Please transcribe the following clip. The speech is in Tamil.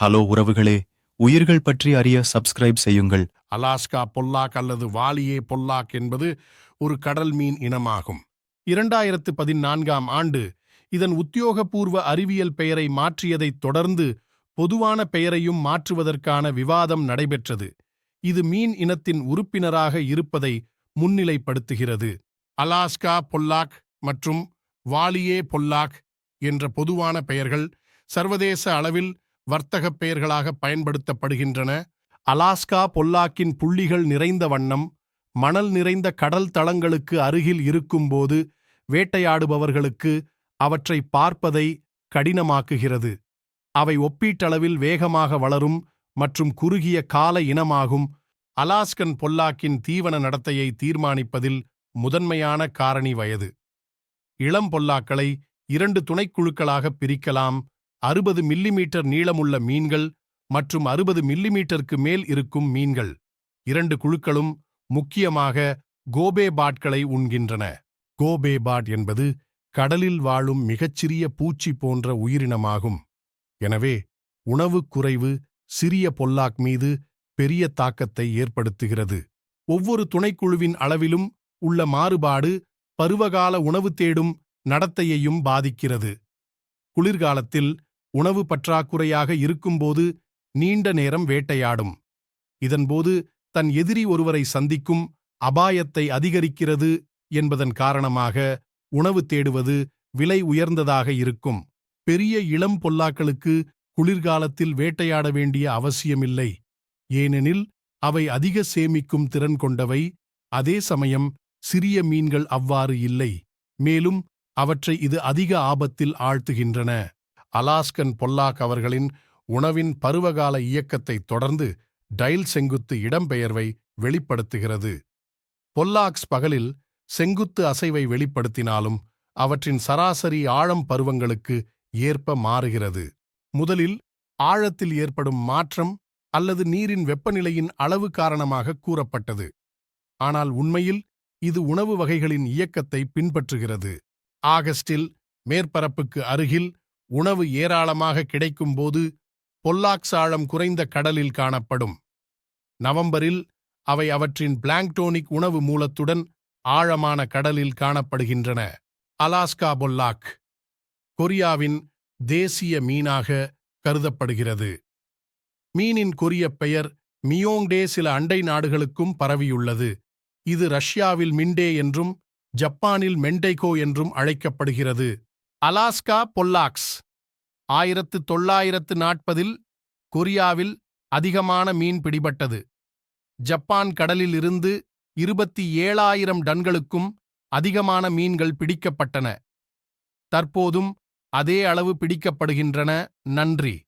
ஹலோ உறவுகளே உயிர்கள் பற்றி அறிய சப்ஸ்கிரைப் செய்யுங்கள். அலாஸ்கா பொல்லாக் அல்லது வாலியே பொல்லாக் என்பது ஒரு கடல் மீன் இனமாகும். இரண்டாயிரத்து பதினான்காம் ஆண்டு இதன் உத்தியோகபூர்வ அறிவியல் பெயரை மாற்றியதைத் தொடர்ந்து பொதுவான பெயரையும் மாற்றுவதற்கான விவாதம் நடைபெற்றது. இது மீன் இனத்தின் உறுப்பினராக இருப்பதை முன்னிலைப்படுத்துகிறது. அலாஸ்கா பொல்லாக் மற்றும் வாலியே பொல்லாக் என்ற பொதுவான பெயர்கள் சர்வதேச அளவில் வர்த்தகப் பெயர்களாக பயன்படுத்தப்படுகின்றன. அலாஸ்கா பொல்லாக்கின் புள்ளிகள் நிறைந்த வண்ணம் மணல் நிறைந்த கடல் தளங்களுக்கு அருகில் இருக்கும்போது வேட்டையாடுபவர்களுக்கு அவற்றை பார்ப்பதை கடினமாக்குகிறது. அவை ஒப்பீட்டளவில் வேகமாக வளரும் மற்றும் குறுகிய கால இனமாகும். அலாஸ்கன் பொல்லாக்கின் தீவன நடத்தையை தீர்மானிப்பதில் முதன்மையான காரணி வயது. இளம் பொல்லாக்களை இரண்டு துணைக்குழுக்களாக பிரிக்கலாம். அறுபது மில்லிமீட்டர் நீளமுள்ள மீன்கள் மற்றும் அறுபது மில்லிமீட்டருக்கு மேல் இருக்கும் மீன்கள். இரண்டு குழுக்களும் முக்கியமாக கோபே பாட்களை உண்கின்றன. கோபே பாட் என்பது கடலில் வாழும் மிகச்சிறிய பூச்சி போன்ற உயிரினமாகும். எனவே உணவுக் குறைவு சிறிய பொல்லாக் மீது பெரிய தாக்கத்தை ஏற்படுத்துகிறது. ஒவ்வொரு துணைக்குழுவின் அளவிலும் உள்ள மாறுபாடு பருவகால உணவு தேடும் நடத்தையையும் பாதிக்கிறது. குளிர்காலத்தில் உணவு பற்றாக்குறையாக இருக்கும்போது நீண்ட நேரம் வேட்டையாடும். இதன்போது தன் எதிரி ஒருவரை சந்திக்கும் அபாயத்தை அதிகரிக்கிறது என்பதன் காரணமாக உணவு தேடுவது விலை உயர்ந்ததாக இருக்கும். பெரிய இளம் பொல்லாக்களுக்கு குளிர்காலத்தில் வேட்டையாட வேண்டிய அவசியமில்லை. ஏனெனில் அவை அதிக சேமிக்கும் திறன் கொண்டவை. அதே சமயம் சிறிய மீன்கள் அவ்வாறு இல்லை. மேலும் அவற்றை இது அதிக ஆபத்தில் ஆழ்த்துகின்றன. அலாஸ்கன் பொல்லாக் அவர்களின் உணவின் பருவகால இயக்கத்தைத் தொடர்ந்து டைல் செங்குத்து இடம்பெயர்வை வெளிப்படுத்துகிறது. பொல்லாக்ஸ் பகலில் செங்குத்து அசைவை வெளிப்படுத்தினாலும் அவற்றின் சராசரி ஆழம் பருவங்களுக்கு ஏற்ப மாறுகிறது. முதலில் ஆழத்தில் ஏற்படும் மாற்றம் அல்லது நீரின் வெப்பநிலையின் அளவு காரணமாக கூறப்பட்டது. ஆனால் உண்மையில் இது உணவு வகைகளின் இயக்கத்தை பின்பற்றுகிறது. ஆகஸ்டில் மேற்பரப்புக்கு அருகில் உணவு ஏராளமாக கிடைக்கும்போது பொல்லாக்ஸ் ஆழம் குறைந்த கடலில் காணப்படும். நவம்பரில் அவை அவற்றின் பிளாங்டோனிக் உணவு மூலத்துடன் ஆழமான கடலில் காணப்படுகின்றன. அலாஸ்கா பொல்லாக் கொரியாவின் தேசிய மீனாக கருதப்படுகிறது. மீனின் கொரிய பெயர் மியோங்டே சில அண்டை நாடுகளுக்கும் பரவியுள்ளது. இது ரஷ்யாவில் மிண்டே என்றும் ஜப்பானில் மெண்டைகோ என்றும் அழைக்கப்படுகிறது. Alaska pollocks. ஆயிரத்து தொள்ளாயிரத்து நாற்பதில் கொரியாவில் அதிகமான மீன் பிடிபட்டது. ஜப்பான் கடலில் இருந்து இருபத்தி ஏழாயிரம் டன்களுக்கும் அதிகமான மீன்கள் பிடிக்கப்பட்டன. தற்போதும் அதே அளவு பிடிக்கப்படுகின்றன. நன்றி.